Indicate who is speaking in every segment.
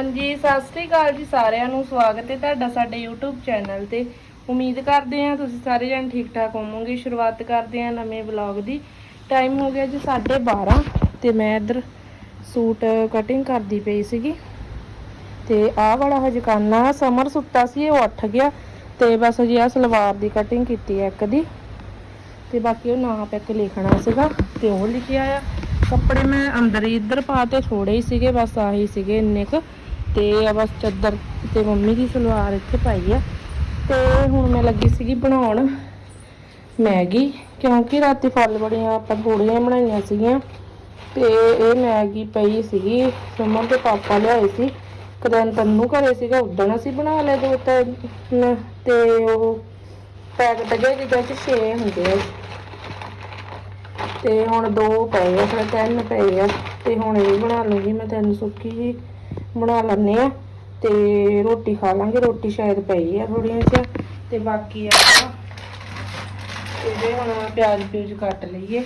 Speaker 1: ਹਾਂਜੀ, ਸਤਿ ਸ੍ਰੀ ਅਕਾਲ ਜੀ ਸਾਰਿਆਂ ਨੂੰ। ਸਵਾਗਤ ਹੈ ਤੁਹਾਡਾ ਸਾਡੇ YouTube ਚੈਨਲ ਤੇ। ਉਮੀਦ ਕਰਦੇ ਹਾਂ ਤੁਸੀਂ ਸਾਰੇ ਜਣ ਠੀਕ ਠਾਕ ਹੋਵੋਗੇ। ਸ਼ੁਰੂਆਤ ਕਰਦੇ ਹਾਂ ਨਵੇਂ ਵਲੌਗ ਦੀ। ਟਾਈਮ ਹੋ ਗਿਆ ਜੀ 12:30 ਤੇ ਮੈਂ ਇੱਧਰ ਸੂਟ ਕਟਿੰਗ ਕਰਦੀ ਪਈ ਸੀਗੀ। ਤੇ ਆਹ ਵਾਲਾ ਹਜੇ ਕਰਨਾ ਸਮਰ ਸੁੱਤਾ ਸੀ, ਉਹ ਉੱਠ ਗਿਆ। ਤੇ ਬਸ ਜੀ ਆ ਸਲਵਾਰ ਦੀ ਕਟਿੰਗ ਕੀਤੀ ਹੈ ਇੱਕ ਦੀ। ਤੇ ਬਾਕੀ ਉਹ ਨਾਪ ਇੱਕ ਲਿਖਣਾ ਸੀਗਾ ਤੇ ਉਹ ਲਿਖਿਆ ਆ। ਕੱਪੜੇ ਮੈਂ ਅੰਦਰ ਹੀ ਇੱਧਰ ਪਾ ਤੇ ਥੋੜੇ ਹੀ ਸੀਗੇ, ਬਸ ਆਹੀ ਸੀਗੇ ਇੰਨੇ ਕੁ। ਤੇ ਆ ਬਸ ਚੱਦਰ ਤੇ ਮੰਮੀ ਦੀ ਸਲਵਾਰ ਇੱਥੇ ਪਾਈ ਆ। ਤੇ ਹੁਣ ਮੈਂ ਲੱਗੀ ਸੀਗੀ ਬਣਾਉਣ ਮੈਗੀ, ਕਿਉਂਕਿ ਰਾਤੀ ਫਲ ਬੜੀਆਂ ਆਪਾਂ ਥੋੜੀਆਂ ਬਣਾਈਆਂ ਸੀਗੀਆਂ। ਤੇ ਇਹ ਮੈਗੀ ਪਈ ਸੀਗੀ ਸਮਰ ਦੇ ਪਾਪਾ ਲਿਆਏ ਸੀ। ਕਦੇ ਤੰਨੂ ਘਰੇ ਸੀਗਾ, ਉਦਣ ਅਸੀਂ ਬਣਾ ਲਏ ਦੋ ਤਿੰਨ। ਤੇ ਉਹ ਪੈਕਟ ਜਿਹੇ ਜਿਹਦੇ ਚ 6 ਹੁੰਦੇ ਆ। ਤੇ ਹੁਣ ਦੋ ਪਏ ਆ, ਫਿਰ ਤਿੰਨ ਪਏ ਆ। ਤੇ ਹੁਣ ਇਹ ਬਣਾ ਲੂੰਗੀ ਮੈਂ ਤਿੰਨ ਸੁੱਕੀ ਜੀ ਬਣਾ ਲੈਣੇ ਆ ਤੇ ਰੋਟੀ ਖਾ ਲਾਂਗੇ, ਰੋਟੀ ਸ਼ਾਇਦ ਪਈ ਆ ਥੋੜੀਆਂ ਜਿਹਾ ਤੇ ਬਾਕੀ ਆਪਾਂ ਇਹਦੇ ਹੁਣ ਪਿਆਜ਼ ਪਿਊਜ਼ ਕੱਟ ਲਈਏ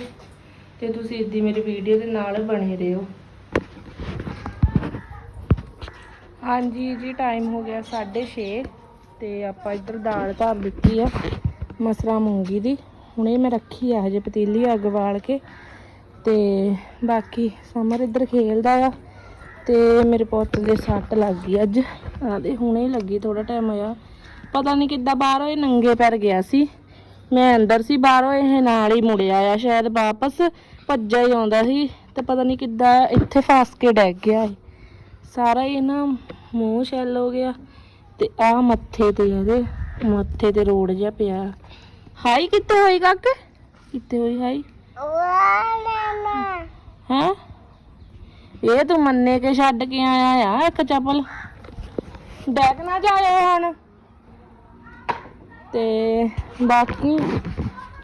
Speaker 1: ਤੇ ਤੁਸੀਂ ਇੱਦੀ ਮੇਰੀ ਵੀਡੀਓ ਦੇ ਨਾਲ ਬਣੇ ਰਹੋ। ਹਾਂਜੀ ਜੀ ਟਾਈਮ ਹੋ ਗਿਆ 6:30 ਤੇ ਆਪਾਂ ਇੱਧਰ ਦਾਲ ਧਰ ਦਿੱਤੀ ਆ ਮਸਰਾ ਮੂੰਗੀ ਦੀ। ਹੁਣੇ ਮੈਂ ਰੱਖੀ ਆ ਹਜੇ ਪਤੀਲੀ ਅੱਗ ਬਾਲ ਕੇ ਤੇ ਬਾਕੀ ਸਮਰ ਇੱਧਰ ਖੇਲਦਾ ਆ। ਤੇ ਮੇਰੇ ਪੁੱਤ ਦੇ ਸੱਟ ਲੱਗ ਗਈ ਅੱਜ। ਆਦੇ ਹੁਣੇ ਹੀ ਲੱਗੀ ਥੋੜਾ ਟਾਈਮ ਹੋਇਆ। ਪਤਾ ਨਹੀਂ ਕਿੱਦਾਂ ਬਾਹਰੋਂ ਇਹ ਨੰਗੇ ਪੈਰ ਗਿਆ ਸੀ। ਮੈਂ ਅੰਦਰ ਸੀ ਬਾਹਰੋਂ ਇਹ ਨਾਲ ਹੀ ਮੁੜਿਆ ਆ ਸ਼ਾਇਦ ਵਾਪਸ ਭੱਜਾ ਹੀ ਆਉਂਦਾ ਸੀ। ਤੇ ਪਤਾ ਨਹੀਂ ਕਿੱਦਾਂ ਇੱਥੇ ਫਸ ਕੇ ਡਿੱਗ ਗਿਆ। ਸਾਰਾ ਹੀ ਨਾ ਮੂੰਹ ਛੈਲ ਹੋ ਗਿਆ ਤੇ ਆ ਮੱਥੇ ਤੇ ਇਹਦੇ ਮੱਥੇ ਤੇ ਰੋੜ ਜਿਹਾ ਪਿਆ। ਹਾਈ ਕਿੱਥੇ ਹੋਈ ਕਾਕੇ? ਕਿੱਥੇ ਹੋਈ ਹਾਈ? ਹੈ? ਇਹ ਤੂੰ ਮੰਨੇ ਕੇ ਛੱਡ ਕੇ ਆਇਆ ਆ, ਇੱਕ ਚੱਪਲ। ਡੈਗ ਨਾ ਜਾਇਓ ਹੁਣ। ਤੇ ਬਾਕੀ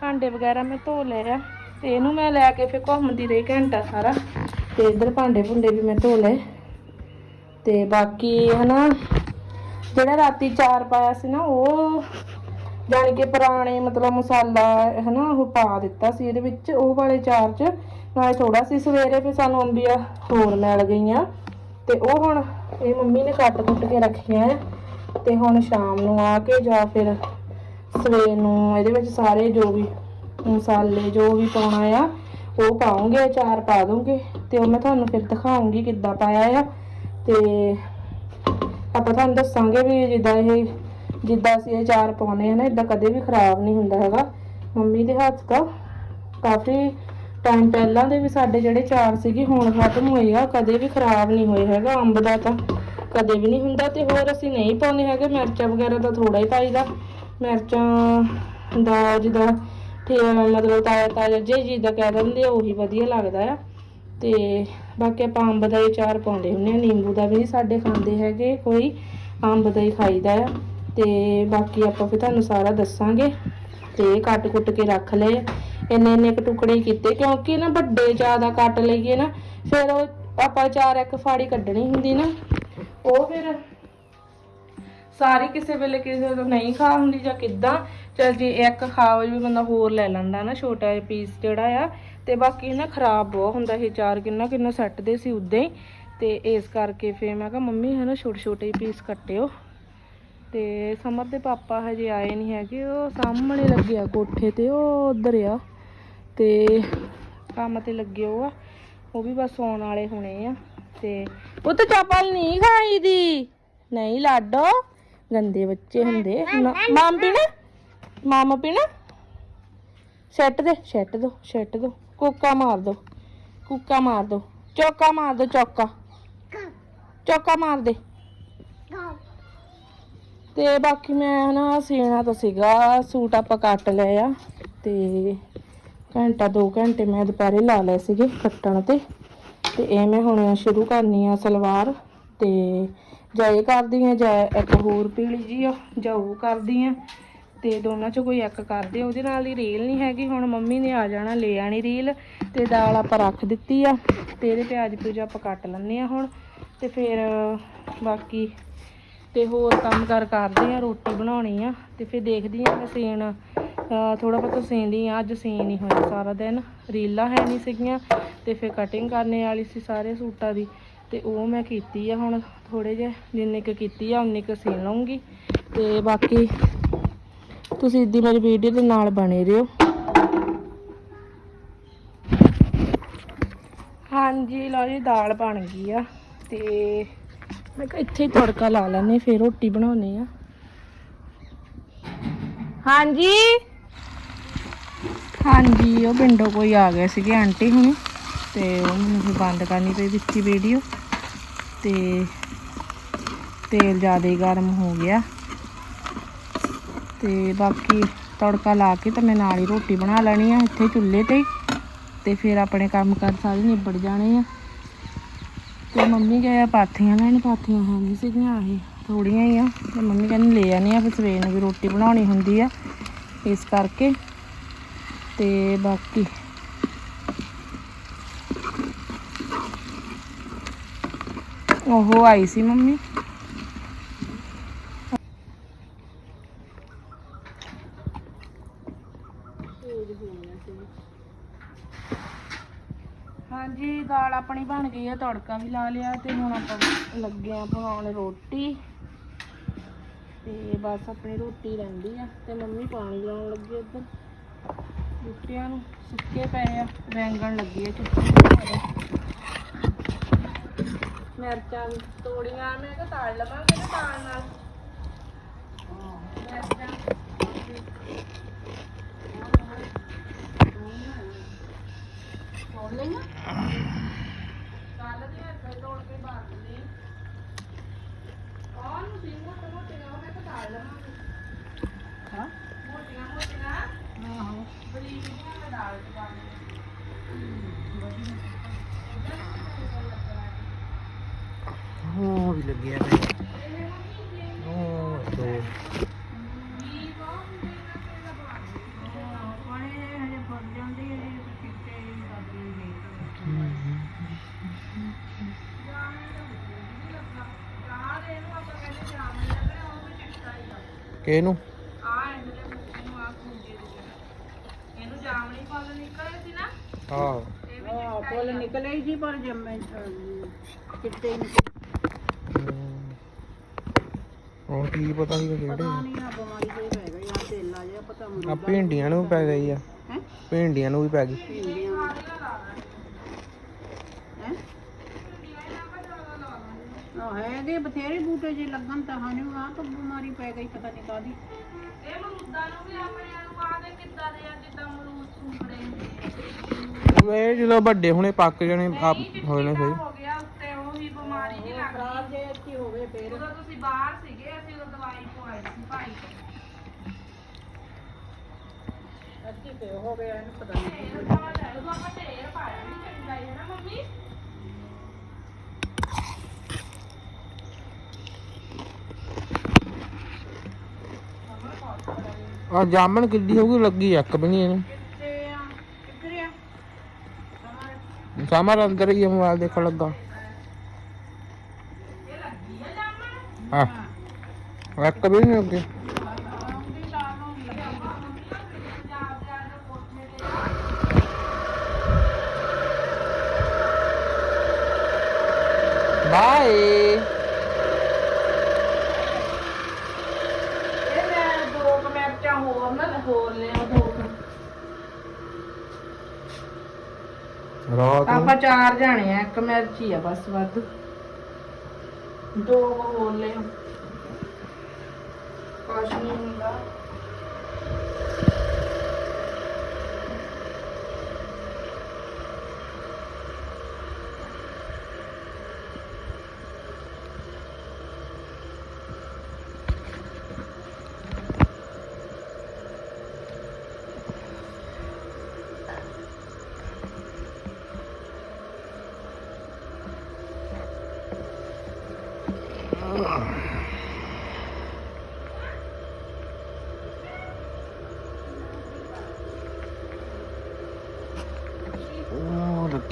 Speaker 1: ਭਾਂਡੇ ਵਗੈਰਾ ਮੈਂ ਧੋ ਲਏ ਆ। ਤੇ ਇਹਨੂੰ ਮੈਂ ਲੈ ਕੇ ਫਿਰ ਘੁੰਮਦੀ ਰਹੀ ਘੰਟਾ ਸਾਰਾ। ਤੇ ਇਧਰ ਭਾਂਡੇ ਭੁੰਡੇ ਵੀ ਮੈਂ ਧੋ ਲਏ। ਤੇ ਬਾਕੀ ਹਨਾ, ਜਿਹੜਾ ਰਾਤੀ ਚਾਰ ਪਾਇਆ ਸੀ ਨਾ, ਉਹ ਜਾਣੀ ਕਿ ਪੁਰਾਣੇ ਮਤਲਬ ਮਸਾਲਾ, ਹਨਾ, ਉਹ ਪਾ ਦਿੱਤਾ ਸੀ ਇਹਦੇ ਵਿੱਚ, ਉਹ ਵਾਲੇ ਚਾਰ ਚ, ਨਾਲੇ ਥੋੜਾ ਸੀ ਸਵੇਰੇ ਫਿਰ ਸਾਨੂੰ ਅੰਬੀਆਂ ਹੋਰ ਮਿਲ ਗਈਆਂ। ਤੇ ਉਹ ਹੁਣ ਇਹ ਮੰਮੀ ਨੇ ਕੱਟ ਕੁੱਟ ਕੇ ਰੱਖੀਆਂ ਤੇ ਹੁਣ ਸ਼ਾਮ ਨੂੰ ਆ ਕੇ ਜਾਂ ਫਿਰ ਸਵੇਰ ਨੂੰ ਇਹਦੇ ਵਿੱਚ ਸਾਰੇ ਜੋ ਵੀ ਮਸਾਲੇ, ਜੋ ਵੀ ਪਾਉਣਾ ਆ, ਉਹ ਪਾਉਂਗੇ ਚਾਰ ਪਾ ਦੂੰਗੇ, ਤੇ ਉਹ ਮੈਂ ਤੁਹਾਨੂੰ ਫਿਰ ਦਿਖਾਉਂਗੀ ਕਿੱਦਾਂ ਪਾਇਆ ਆ। ਤੇ ਆਪਾਂ ਤੁਹਾਨੂੰ ਦੱਸਾਂਗੇ ਵੀ ਜਿੱਦਾਂ ਇਹ ਜਿੱਦਾਂ ਅਸੀਂ ਇਹ ਚਾਰ ਪਾਉਨੇ ਆ ਨਾ ਇਦਾਂ ਕਦੇ ਵੀ ਖਰਾਬ ਨਹੀਂ ਹੁੰਦਾ ਹੈਗਾ। ਮੰਮੀ ਦੇ ਹੱਥ ਦਾ ਕਾਫੀ ਟਾਈਮ ਪਹਿਲਾਂ ਦੇ ਵੀ ਸਾਡੇ ਜਿਹੜੇ ਚਾਰ ਸੀਗੇ, ਹੁਣ ਖਤਮ ਹੋਏ ਆ, ਕਦੇ ਵੀ ਖਰਾਬ ਨਹੀਂ ਹੋਏ ਹੈਗਾ, ਅੰਬ ਦਾ ਤਾਂ ਕਦੇ ਵੀ ਨਹੀਂ ਹੁੰਦਾ ਤੇ ਹੋਰ ਅਸੀਂ ਨਹੀਂ ਪਾਉਂਦੇ ਹੈਗੇ, ਮਿਰਚਾਂ ਵਗੈਰਾ ਤਾਂ ਥੋੜਾ ਹੀ ਪਾਈਦਾ। ਮਿਰਚਾਂ ਦਾ ਜਿੱਦਾਂ ਤੇ ਮਤਲਬ ਤਾਜ਼ਾ ਤਾਜ਼ਾ ਜੇ ਜਿੱਦਾਂ ਕਹਿ ਦਿੰਦੇ ਆ, ਉਹੀ ਵਧੀਆ ਲੱਗਦਾ ਆ। ਤੇ ਬਾਕੀ ਆਪਾਂ ਅੰਬ ਦਾ ਹੀ ਚਾਰ ਪਾਉਂਦੇ ਹੁੰਦੇ ਆ, ਨਿੰਬੂ ਦਾ ਵੀ ਨੀ ਸਾਡੇ ਖਾਂਦੇ ਹੈਗੇ, ਕੋਈ ਅੰਬ ਦਾ ਹੀ ਖਾਈਦਾ ਆ। ਤੇ ਬਾਕੀ ਆਪਾਂ ਫਿਰ ਤੁਹਾਨੂੰ ਸਾਰਾ ਦੱਸਾਂਗੇ। ਤੇ ਕੱਟ ਕੁੱਟ ਕੇ ਰੱਖ ਲਏ। ਇੰਨੇ ਇੰਨੇ ਕੁ ਟੁਕੜੇ ਕੀਤੇ, ਕਿਉਂਕਿ ਨਾ ਵੱਡੇ ਜ਼ਿਆਦਾ ਕੱਟ ਲਈਏ ਨਾ, ਫਿਰ ਉਹ ਆਪਾਂ ਚਾਰ ਇੱਕ ਫਾੜੀ ਕੱਢਣੀ ਹੁੰਦੀ ਨਾ। ਉਹ ਫਿਰ ਸਾਰੀ ਕਿਸੇ ਵੇਲੇ ਕਿਸੇ ਤੋਂ ਨਹੀਂ ਖਾ ਹੁੰਦੀ ਜਾਂ ਕਿੱਦਾਂ। ਚਲ ਜੇ ਇੱਕ ਖਾਓ ਵੀ ਬੰਦਾ ਹੋਰ ਲੈ ਲੈਂਦਾ ਨਾ, ਛੋਟਾ ਜਿਹਾ ਪੀਸ ਜਿਹੜਾ ਆ। ਤੇ ਬਾਕੀ ਨਾ ਖਰਾਬ ਬਹੁਤ ਹੁੰਦਾ ਇਹ ਚਾਰ ਕਿੰਨਾ ਕਿੰਨਾ ਸੱਟਦੇ ਸੀ ਉਦਾਂ ਹੀ। ਤੇ ਇਸ ਕਰਕੇ ਫੇਰ ਮੈਂ ਕਿਹਾ ਮੰਮੀ, ਹੈ ਨਾ ਛੋਟੇ ਛੋਟੇ ਪੀਸ ਕੱਟਿਓ। ਤੇ ਸਮਰ ਦੇ ਪਾਪਾ ਹਜੇ ਆਏ ਨਹੀਂ ਹੈਗੇ, ਉਹ ਸਾਹਮਣੇ ਲੱਗੇ ਆ ਕੋਠੇ ਤੇ, ਉਹ ਉਧਰ ਆ ਤੇ ਕੰਮ ਤੇ ਲੱਗੇ ਉਹ ਆ, ਉਹ ਵੀ ਬਸ ਆਉਣ ਵਾਲੇ ਹੋਣੇ ਆ ਤੇ ਉਹ ਤਾਂ ਚੱਪਲ ਨਹੀਂ ਖਾਈ ਦੀ? ਨਹੀਂ ਲਾਡੋ, ਗੰਦੇ ਬੱਚੇ ਹੁੰਦੇ। ਨਾ- ਮਾਮ ਪੀਣਾ? ਮਾਮਾ ਪੀਣਾ? ਸੈੱਟ ਦੇ, ਸੈੱਟ ਦੋ ਸੈੱਟ ਦੋ, ਕੁੱਕਾ ਮਾਰ ਦੋ, ਕੁੱਕਾ ਮਾਰ ਦੋ, ਚੌਕਾ ਮਾਰ ਦੋ, ਚੌਕਾ। ਚੌਕਾ ਮਾਰ ਦੇ। ਤੇ ਬਾਕੀ ਮੈਂ ਨਾ ਸੀਣਾ ਤਾਂ ਸੀਗਾ, ਸੂਟ ਆਪਾਂ ਕੱਟ ਲਏ ਆ ਤੇ ਘੰਟਾ 2 ਘੰਟੇ ਮੈਂ ਦੁਪਹਿਰੇ ਲਾ ਲਏ ਸੀਗੇ ਕੱਟਣ ਤੇ ਤੇ ਇਹ ਮੈਂ ਹੁਣ ਸ਼ੁਰੂ ਕਰਨੀ ਆ ਸਲਵਾਰ ਤੇ ਜਾਂ ਇਹ ਕਰਦੀ ਆ ਜਾਂ ਇੱਕ ਹੋਰ ਪੀਲੀ ਜੀ ਆ, ਜਾਂ ਉਹ ਕਰਦੀ ਆ ਤੇ ਦੋਨਾਂ ਚੋਂ ਕੋਈ ਇੱਕ ਕਰਦੇ ਉਹਦੇ ਨਾਲ ਹੀ ਰੀਲ ਨਹੀਂ ਹੈਗੀ, ਹੁਣ ਮੰਮੀ ਨੇ ਆ ਜਾਣਾ, ਲੈ ਆਣੀ ਰੀਲ ਤੇ ਦਾਲ ਆਪਾਂ ਰੱਖ ਦਿੱਤੀ ਆ ਤੇ ਇਹਦੇ ਪਿਆਜ਼ ਪਿਊਜ਼ ਆਪਾਂ ਕੱਟ ਲੈਣੇ ਆ ਹੁਣ ਤੇ ਫਿਰ ਬਾਕੀ ਤੇ ਹੋਰ ਕੰਮ ਕਰ ਕਰਦੇ ਆ, ਰੋਟੀ ਬਣਾਉਣੀ ਆ ਤੇ ਫਿਰ ਦੇਖਦੀ ਆ ਮੈਂ ਸੀਨ ਥੋੜਾ ਬਹੁਤਾ ਸੀਂਦੀ ਆ, ਅੱਜ ਸੀਨ ਨਹੀਂ ਹੋਇਆ ਸਾਰਾ ਦਿਨ। ਰੀਲਾਂ ਹੈ ਨਹੀਂ ਸੀਗੀਆਂ ਤੇ ਫਿਰ ਕਟਿੰਗ ਕਰਨੇ ਵਾਲੀ ਸੀ ਸਾਰੇ ਸੂਟਾਂ ਦੀ ਤੇ ਉਹ ਮੈਂ ਕੀਤੀ ਆ ਹੁਣ ਥੋੜੇ ਜਿਹੇ, ਜਿੰਨੇ ਕੁ ਕੀਤੀ ਆ, ਉਨੇ ਕੁ ਸੀਨ ਲਵਾਂਗੀ ਤੇ ਬਾਕੀ ਤੁਸੀਂ ਇੱਦੀ ਮੇਰੀ ਵੀਡੀਓ ਦੇ ਨਾਲ ਬਣੇ ਰਹੋ। ਹਾਂਜੀ ਲਓ ਜੀ, ਦਾਲ ਬਣ ਗਈ ਆ ਤੇ ਮੈਂ ਕਿਹਾ ਇੱਥੇ ਹੀ ਤੜਕਾ ਲਾ ਲੈਨੇ ਫਿਰ ਰੋਟੀ ਬਣਾਉਣੀ ਆ ਹਾਂਜੀ? ਹਾਂਜੀ, ਉਹ ਪਿੰਡੋਂ ਕੋਈ ਆ ਗਏ ਸੀਗੇ ਆਂਟੀ ਹੁਣ, ਤੇ ਉਹ ਮੈਨੂੰ ਫਿਰ ਬੰਦ ਕਰਨੀ ਪਈ ਵਿੱਚ ਵੀਡੀਓ ਤੇ ਤੇਲ ਜ਼ਿਆਦਾ ਹੀ ਗਰਮ ਹੋ ਗਿਆ। ਤੇ ਬਾਕੀ ਤੜਕਾ ਲਾ ਕੇ ਤਾਂ ਮੈਂ ਨਾਲ ਹੀ ਰੋਟੀ ਬਣਾ ਲੈਣੀ ਆ, ਇੱਥੇ ਚੁੱਲ੍ਹੇ ਤੇ ਹੀ, ਤੇ ਫਿਰ ਆਪਣੇ ਕੰਮ ਕਰ ਸਾਰੇ ਨਿਬੜ ਜਾਣੇ ਆ। ਤੇ ਮੰਮੀ ਗਏ ਪਾਥੀਆਂ ਲੈਣ, ਪਾਥੀਆਂ ਹੈਗੀ ਸੀਗੀਆਂ ਇਹ ਥੋੜੀਆਂ ਹੀ ਆ। ਤੇ ਮੰਮੀ ਕਹਿੰਦੀ ਲੈ ਆਨੇ ਆ, ਫਿਰ ਸਵੇਰ ਨੂੰ ਵੀ ਰੋਟੀ ਬਣਾਉਣੀ ਹੁੰਦੀ ਆ, ਇਸ ਕਰਕੇ। ਤੇ ਬਾਕੀ ਉਹ ਆਈ ਸੀ ਮੰਮੀ ਹਾਂਜੀ ਦਾਲ ਆਪਣੀ ਬਣ ਗਈ ਆ, ਤੜਕਾ ਵੀ ਲਾ ਲਿਆ ਤੇ ਹੁਣ ਆਪਾਂ ਲੱਗੇ ਆ ਬਣਾਉਣ ਰੋਟੀ। ਤੇ ਬਸ ਆਪਣੀ ਰੋਟੀ ਰਹਿੰਦੀ ਆ ਤੇ ਮੰਮੀ ਪਾਣੀ ਲਾਉਣ ਲੱਗੀ ਉੱਧਰ। ਬੂਟਿਆਂ ਨੂੰ ਸੁੱਕੇ ਪਏ ਆ, ਰੈਂਗਣ ਲੱਗੀ ਆ ਚੁੱਕੀ ਮਿਰਚਾਂ ਤੋੜੀਆਂ, ਮੈਂ ਕਿਹਾ ਤਾੜ ਲਵਾਂਗੇ ਨਾ ਤਾਲ ਨਾਲ? ਮਿਰਚਾਂ। ਤੋੜ ਲਈਆਂ ਕੇ ਬਾਹਰ ਲਈ ਆਹ ਨੂੰ ਸੀ ਮੋਟੇ ਮੋਟੇ ਨਾ ਮੈਂ ਕਿਹਾ ਤਾਲ ਲਵਾਂਗੇ। ਹਾਂ? ਮੋਟੀਆਂ ਮੋਟੀਆਂ। ਆਹੋ। ਬਰੀਕ ਜਿਹੀਆਂ ਮੈਂ ਪਾ ਲਈ
Speaker 2: ਉਹ ਵੀ ਲੱਗਿਆ ਵੇ ਉਹ ਦੋ
Speaker 1: ਇਹਨੂੰ। ਜਾਮਣੀ ਫਲ ਨਿਕਲੇ ਸੀ ਨਾ।
Speaker 2: ਆਹ
Speaker 1: ਇਹ ਵੀ
Speaker 3: ਹਾਂ ਫੁੱਲ ਨਿਕਲੇ ਹੀ ਸੀ ਪਰ ਜੰਮੇ ਕਿੱਤੇ
Speaker 2: ਉਹ ਕੀ ਪਤਾ ਸੀ ਕਿਹੜੇ
Speaker 3: ਨਹੀਂ ਆ ਬਿਮਾਰੀ ਤੇ ਪੈ ਗਈ ਆ ਤੇਲਾ ਜਿਹਾ ਪਤਾ
Speaker 2: ਆ ਭਿੰਡੀਆਂ ਨੂੰ ਵੀ ਪੈ ਗਈ ਆ।
Speaker 3: ਹੈ?
Speaker 2: ਭਿੰਡੀਆਂ ਨੂੰ ਵੀ ਪੈ ਗਈ।
Speaker 3: ਭਿੰਡੀਆਂ ਹੈ? ਆ ਹੈਗੇ ਬਥੇਰੇ ਬੂਟੇ ਜੇ ਲੱਗਣ ਤਾਂ ਹਨ ਆ ਤਾਂ ਬਿਮਾਰੀ ਪੈ ਗਈ ਪਤਾ ਨਹੀਂ ਕਾਦੀ
Speaker 1: ਇਹ ਮਰੂਦਾਂ ਨੂੰ ਵੀ ਆਪਣੇ ਨੂੰ ਪਾ ਦੇ ਕਿੱਦਾਂ ਦੇ ਆ ਜਿੱਦਾਂ ਮਰੂਦ ਸੁੰਗੜੇ।
Speaker 2: ਇਹ ਜਦੋਂ ਵੱਡੇ ਹੁਣੇ ਪੱਕ ਜਾਣੇ ਆਪ ਹੋਏ ਨੇ ਸਹੀ।
Speaker 1: ਹੋ ਗਿਆ ਉੱਤੇ ਉਹੀ ਬਿਮਾਰੀ ਜੀ ਲੱਗ ਗਈ।
Speaker 3: ਜੇ ਅੱਛੀ ਹੋਵੇ ਫੇਰ।
Speaker 1: ਉਦੋਂ ਤੁਸੀਂ ਬਾਹਰ ਸੀਗੇ ਅਸੀਂ ਉਦੋਂ ਦਵਾਈ ਪਵਾਈ ਸੀ ਭਾਈ ਤੋਂ।
Speaker 3: ਅੱਛੀ ਤੇ ਹੋ ਗਿਆ ਇਹਨੂੰ ਪਤਾ ਨਹੀਂ
Speaker 1: ਢੇਰ ਪਾ ਲੈ ਉਦੋਂ ਆਪਾਂ ਢੇਰ ਪਾਇਆ ਨਹੀਂ ਚੰਗਾ ਹੈ ਨਾ ਮੰਮੀ।
Speaker 2: ਆ ਜਾਮਣ ਕਿੱਡੀ ਹੋਊਗੀ, ਲੱਗੀ ਇੱਕ ਵੀ ਨਹੀਂ ਇਹਨੂੰ।
Speaker 3: ਕਿੱਥੇ ਆ ਕਿੱਧਰ ਆ
Speaker 2: ਸਾਮਰ ਅੰਦਰ ਹੀ ਮੋਬਾਈਲ ਦੇਖਣ ਲੱਗਾ। ਹਾਂ। ਇੱਕ ਵੀ ਨਹੀਂ ਲੱਗੇ। ਬਾਏ
Speaker 1: ਇਹ ਮੈਂ ਦੋ ਕੁ ਮਿਰਚਾਂ ਹੋਰ ਨਾ ਹੋਰ ਲਿਆ ਦੋ ਕੁ।
Speaker 2: ਰਾਤ ਨੂੰ
Speaker 1: ਆਪਾਂ ਚਾਰ ਜਾਣੇ ਆ, ਇੱਕ ਮਿਰਚੀ ਆ ਬਸ ਵੱਧ। ਦੋ ਕੁ ਹੋਰ ਲਿਆ ਕੁਛ ਨਹੀਂ ਹੁੰਦਾ।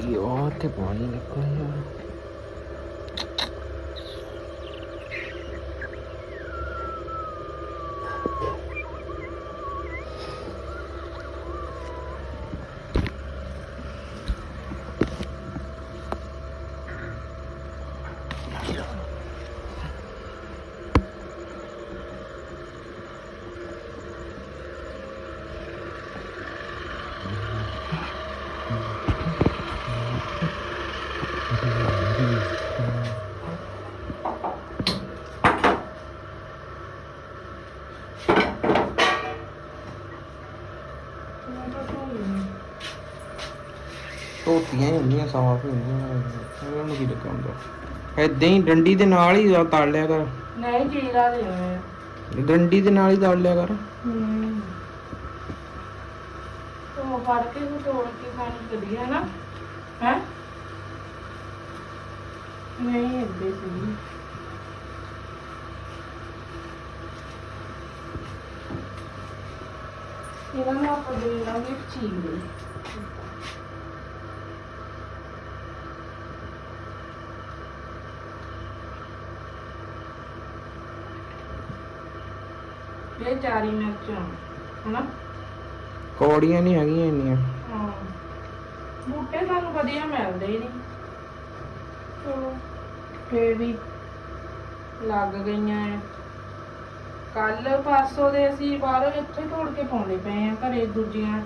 Speaker 2: ਉਹ ਲੱਗੀ ਉਹ ਤੇ ਧੋਤੀਆਂ ਹੀ ਹੁੰਦੀਆਂ ਸਾਫ਼ ਹੀ ਹੁੰਦੀਆਂ ਇਹਨਾਂ ਨੂੰ। ਕੀ ਲੱਗਾ ਹੁੰਦਾ? ਏਦਾਂ ਹੀ ਡੰਡੀ ਦੇ ਨਾਲ ਹੀ ਤਲ ਲਿਆ ਕਰ।
Speaker 1: ਨਹੀਂ ਜੀਰਾ ਦੇ।
Speaker 2: ਡੰਡੀ ਦੇ ਨਾਲ ਹੀ ਤਲ ਲਿਆ ਕਰ।
Speaker 1: ਹੂੰ। ਤੋ ਫੜ ਕੇ ਨੂੰ ਤੋੜ ਕੇ ਖਾਣੀ ਵਧੀਆ ਨਾ। ਹੈ? ਨਹੀਂ ਅੱਦੇ ਸੀ ਇਹਨਾਂ ਨੂੰ ਆਪਾਂ ਦੇ ਲਾਂਗੇ ਚੀਜ਼। ਇਹ ਚਾਰੀ ਮਿਰਚਾਂ ਹਨਾ?
Speaker 2: ਕੌੜੀਆਂ ਨਹੀਂ ਹੈਗੀਆਂ ਇੰਨੀਆਂ।
Speaker 1: ਹਾਂ। ਬੂਟੇ ਸਾਨੂੰ ਵਧੀਆ ਮਿਲਦੇ ਹੀ ਨਹੀਂ। ਚਲੋ ਫੇਰ ਵੀ ਲੱਗ ਗਈਆਂ ਐ। ਕੱਲ ਪਰਸੋਂ ਦੇ ਅਸੀਂ ਬਾਹਰੋਂ ਇੱਥੇ ਤੋੜ ਕੇ ਪਾਉਂਦੇ ਪਏ ਆ ਘਰੇ ਦੂਜੀਆਂ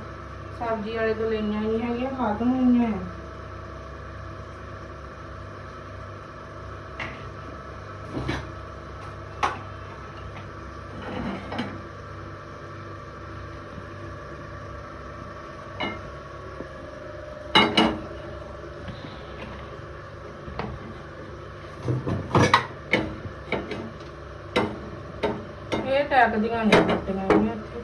Speaker 1: ਸਬਜ਼ੀ ਵਾਲੇ ਤੋਂ ਲਈਆਂ ਨਹੀਂ ਹੈਗੀਆਂ ਖਤਮ ਹੋਈਆਂ ਐ। ਇਹ ਟੈਗ ਦੀਆਂ ਨਹੀਂ ਕੱਟੀਆਂ ਹੋਈਆਂ ਇੱਥੇ।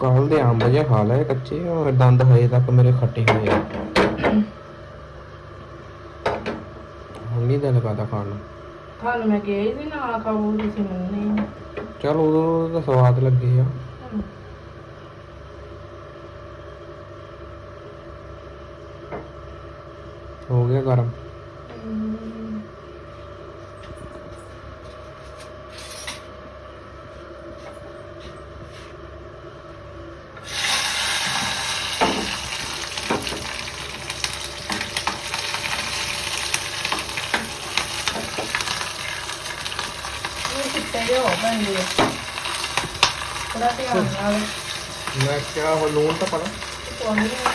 Speaker 2: ਕੱਲ ਦੇ ਅੰਬ ਜਿਹਾ ਖਾ ਲਏ ਕੱਚੇ ਔਰ ਦੰਦ ਹਜੇ ਤੱਕ ਮੇਰੇ ਖੱਟੇ ਹੋਏ ਆ। ਹੁਣ ਨਹੀਂ ਦਿਲ ਕਰਦਾ ਖਾਣ ਨੂੰ।
Speaker 1: ਤੁਹਾਨੂੰ ਮੈਂ ਕਿਹਾ ਸੀ ਨਾ ਖਾਓ ਤੁਸੀਂ ਮੰਨੇ ਹੀ।
Speaker 2: ਚਲ ਉਦੋਂ ਤਾਂ ਸਵਾਦ ਲੱਗੇ ਆ। ਹੋ ਗਿਆ ਗਰਮ
Speaker 1: ਹਮ। ਇਹ ਕਿੱਥੇ ਜੋ ਬੰਦੇ ਥੋੜਾ ਧਿਆਨ ਨਾਲ
Speaker 2: ਮੈਂ ਕਿਹਾ ਲੂਣ ਤਾਂ ਪੜਾ
Speaker 1: ਪਾਉਣੀ ਹੈ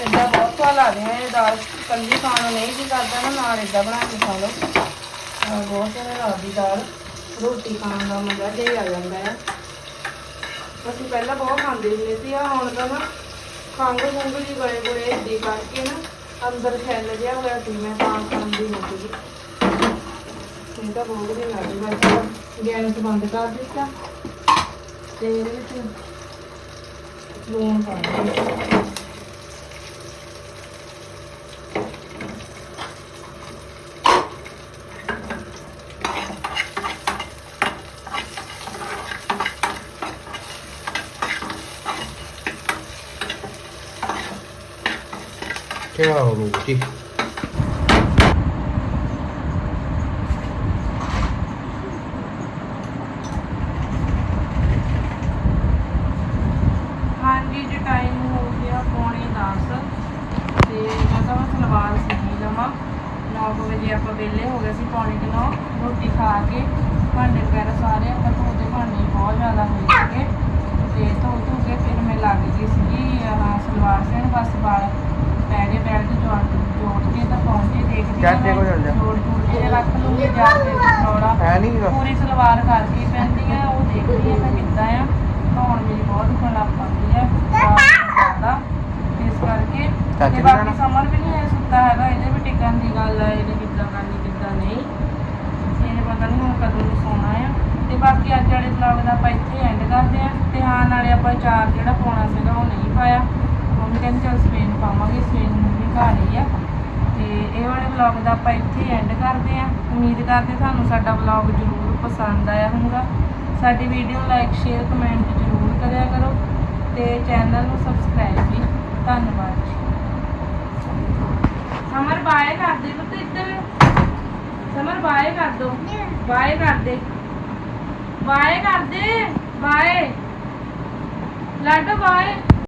Speaker 1: ਏਦਾਂ ਬਹੁਤ ਸਵਾਦ ਲੱਗਦੇ ਆ ਇਹ ਦਾਲ। ਕੱਲੀ ਖਾਣ ਨੂੰ ਨਹੀਂ ਜੀ ਕਰਦਾ ਨਾ, ਨਾਲ ਏਦਾਂ ਬਣਾ ਕੇ ਖਾ ਲਓ। ਅਹ ਬਹੁਤ ਸੋਹਣੀ ਲੱਗਦੀ ਦਾਲ। ਰੋਟੀ ਖਾਣ ਦਾ ਮਜ਼ਾ ਜਿਹਾ ਹੀ ਆ ਜਾਂਦਾ ਹੈ ਅਸੀਂ ਪਹਿਲਾਂ ਬਹੁਤ ਖਾਂਦੇ ਹੁੰਦੇ ਸੀ, ਆ ਹੁਣ ਤਾਂ ਨਾ ਖੰਗ ਖੁੰਗ ਜੀ ਗਲੇ ਗਲੇ ਏਦਾਂ ਕਰਕੇ ਨਾ ਅੰਦਰ ਛੈਲ ਜਿਹਾ ਹੋਇਆ ਸੀ, ਮੈਂ ਤਾਂ ਖਾਂਦੀ ਹੋ ਗਈ ਇਹ ਤਾਂ ਬਹੁਤ ਹੀ ਲੱਗਦੀ ਬਸ ਗੈਸ ਬੰਦ ਕਰ ਦਿੱਤਾ ਤੇ ਇਹਦੇ ਵਿੱਚ ਲੂਣ ਪਾ ਦਿੱਤਾ।
Speaker 2: ਚਲੋ ਰੋਟੀ
Speaker 1: ਹਾਂਜੀ ਜੀ ਟਾਈਮ ਹੋ ਗਿਆ ਪੌਣੇ 10 ਤੇ ਮੈਂ ਤਾਂ ਮੈਂ ਸਲਵਾਰ ਸਿੱਖੀ ਲਵਾਂ 9 ਵਜੇ ਆਪਾਂ ਵਿਹਲੇ ਹੋ ਗਏ ਸੀ ਪੌਣੇ ਕੁ ਨੌ ਰੋਟੀ ਖਾ ਕੇ ਭਾਂਡੇ ਵਗੈਰਾ ਸਾਰੇ ਆਪਾਂ ਧੋਤੇ ਭਾਂਡੇ ਬਹੁਤ ਜ਼ਿਆਦਾ ਹੋਏ ਸੀਗੇ ਤੇ ਧੋ ਧੋ ਕੇ ਫਿਰ ਮੈਂ ਲੱਗ ਗਈ ਸੀਗੀ ਆਹ ਸਲਵਾਰ ਸਿਉਣ ਬਸ ਵਾਲ ਪੈ ਗਏ ਬੈਠ ਕੇ ਜੋੜ ਜੋੜ ਕੇ ਤਾਂ ਪਹੁੰਚੇ ਦੇਖਦੀ ਹਾਂ
Speaker 2: ਚਾਚੇ ਕੋਲ ਚੱਲ ਜਾ।
Speaker 1: ਕੇ ਰੱਖ ਲੂੰਗੀ ਜਾ ਕੇ ਥੋੜਾ
Speaker 2: ਹੈ ਨਹੀਂ
Speaker 1: ਪੂਰੀ ਸਲਵਾਰ ਕਰਕੇ ਪੈਂਦੀ ਆ ਉਹ ਦੇਖਦੀ ਆ ਮੈਂ ਕਿੱਦਾਂ ਆ। ਧੌਣ ਮੇਰੀ ਬਹੁਤ ਲੱਗ ਪੈਂਦੀ ਆ ਜ਼ਿਆਦਾ ਇਸ ਕਰਕੇ।
Speaker 2: ਚਾਚੀ
Speaker 1: ਤੇ
Speaker 2: ਨੂੰ
Speaker 1: ਬਾਕੀ
Speaker 2: ਕਹਿਣਾ।
Speaker 1: ਸਮਰ ਵੀ ਨਹੀਂ ਆਇਆ ਸੁੱਤਾ ਹੈਗਾ ਇਹਦੇ ਵੀ ਟਿਕਣ ਦੀ ਗੱਲ ਆ ਇਹਨੇ ਕਿੱਦਾਂ ਕਰਨੀ ਕਿੱਦਾਂ ਨਹੀਂ। ਇਹਨੇ ਪਤਾ ਨਹੀਂ ਹੁਣ ਕਦੋਂ ਨੂੰ ਸੌਣਾ ਆ। ਤੇ ਬਾਕੀ ਅੱਜ ਵਾਲੇ ਵਲੌਗ ਦਾ ਆਪਾਂ ਇੱਥੇ ਐਂਡ ਕਰਦੇ ਆ। ਤੇ ਹਾਂ ਨਾਲੇ ਆਪਾਂ ਚਾਰ ਜਿਹੜਾ ਪਾਉਣਾ ਸੀਗਾ ਉਹ ਨਹੀਂ ਪਾਇਆ। ਮੰਮੀ ਕਹਿੰਦੀ ਚੱਲ ਸਵੇਰ ਨੂੰ ਪਾਵਾਂਗੇ ਸਵੇਰ ਨੂੰ ਵੀ ਘਰ ਹੀ ਆ। ਤੇ ਇਹ ਵਾਲੇ ਵਲੌਗ ਦਾ ਆਪਾਂ ਇੱਥੇ ਐਂਡ ਕਰਦੇ ਆ ਉਮੀਦ ਕਰਦੇ ਤੁਹਾਨੂੰ ਸਾਡਾ ਵਲੌਗ ਜ਼ਰੂਰ ਪਸੰਦ ਆਇਆ ਹੋਊਗਾ। ਸਾਡੀ ਵੀਡੀਓ ਲਾਈਕ ਸ਼ੇਅਰ ਕਮੈਂਟ ਜ਼ਰੂਰ ਕਰਿਆ ਕਰੋ ਤੇ ਚੈਨਲ ਨੂੰ ਸਬਸਕ੍ਰਾਈਬ ਵੀ। ਧੰਨਵਾਦ ਜੀ। ਸਮਰ ਬਾਏ ਕਰ ਦੇ ਪੁੱਤ ਇੱਧਰ। ਸਮਰ ਬਾਏ ਕਰ ਦੋ। ਬਾਏ ਕਰ ਦੇ। ਬਾਏ ਕਰ ਦੇ। Bye ਲੱਡ bye